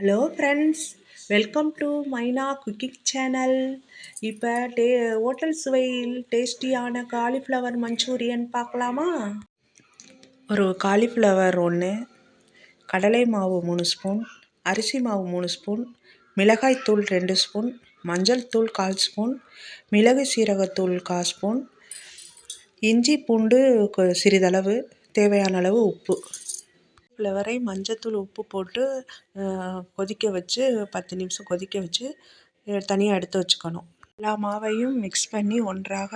Hello friends welcome to Maina cooking channel இப்போ டே hotel சுவையில் டேஸ்டியான காலிஃப்ளவர் மஞ்சூரியன் பார்க்கலாமா? ஒரு காலிஃப்ளவர் ஒன்று கடலை மாவு மூணு ஸ்பூன் அரிசி மாவு மூணு ஸ்பூன் மிளகாய்த்தூள் ரெண்டு ஸ்பூன் மஞ்சள் தூள் கால் ஸ்பூன் மிளகு சீரகத்தூள் கால் ஸ்பூன் இஞ்சி பூண்டு சிறிதளவு தேவையான அளவு உப்பு. ஃப்ளவரை மஞ்சத்தூள் உப்பு போட்டு கொதிக்க வச்சு பத்து நிமிஷம் கொதிக்க வச்சு தனியாக எடுத்து வச்சுக்கணும். எல்லா மாவையும் மிக்ஸ் பண்ணி ஒன்றாக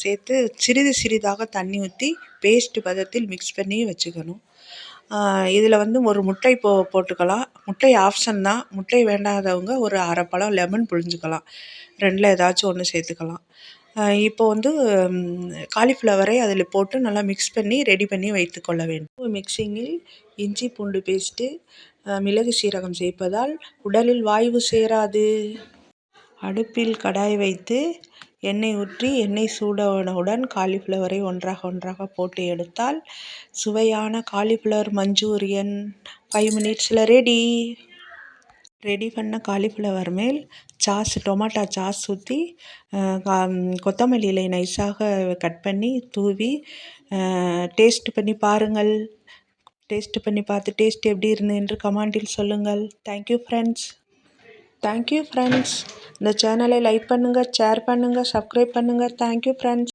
சேர்த்து சிறிது சிறிதாக தண்ணி ஊற்றி பேஸ்ட் பதத்தில் மிக்ஸ் பண்ணி வச்சுக்கணும். இதில் வந்து ஒரு முட்டை போ போட்டுக்கலாம். முட்டை ஆப்ஷன் தான். முட்டை வேண்டாதவங்க ஒரு அரை பழம் லெமன் புழிஞ்சுக்கலாம். ரெண்டில் ஏதாச்சும் ஒன்று சேர்த்துக்கலாம். இப்போ வந்து காலிஃப்ளவரை அதில் போட்டு நல்லா மிக்ஸ் பண்ணி ரெடி பண்ணி வைத்துக்கொள்ள வேண்டும். மிக்சிங்கில் இஞ்சி பூண்டு பேஸ்ட்டு மிளகு சீரகம் சேர்ப்பதால் உடலில் வாய்வு சேராது. அடுப்பில் கடாய் வைத்து எண்ணெய் ஊற்றி எண்ணெய் சூடானவுடன் காலிஃப்ளவரை ஒன்றாக ஒன்றாக போட்டு எடுத்தால் சுவையான காலிஃப்ளவர் மஞ்சூரியன். ஃபைவ் மினிட்ஸில் ரெடி ரெடி பண்ண காலிஃப்ளவர் மேல் சாஸ் டொமாட்டோ சாஸ் ஊற்றி கொத்தமல்லி இலை நைஸாக கட் பண்ணி தூவி டேஸ்ட் பண்ணி பாருங்கள். டேஸ்ட் பண்ணி பார்த்து டேஸ்ட் எப்படி இருந்து என்று கமாண்டில் சொல்லுங்கள். தேங்க்யூ ஃப்ரெண்ட்ஸ் தேங்க்யூ ஃப்ரெண்ட்ஸ் இந்த சேனலை லைக் பண்ணுங்கள் ஷேர் பண்ணுங்கள் சப்ஸ்கிரைப் பண்ணுங்கள் தேங்க்யூ ஃப்ரெண்ட்ஸ்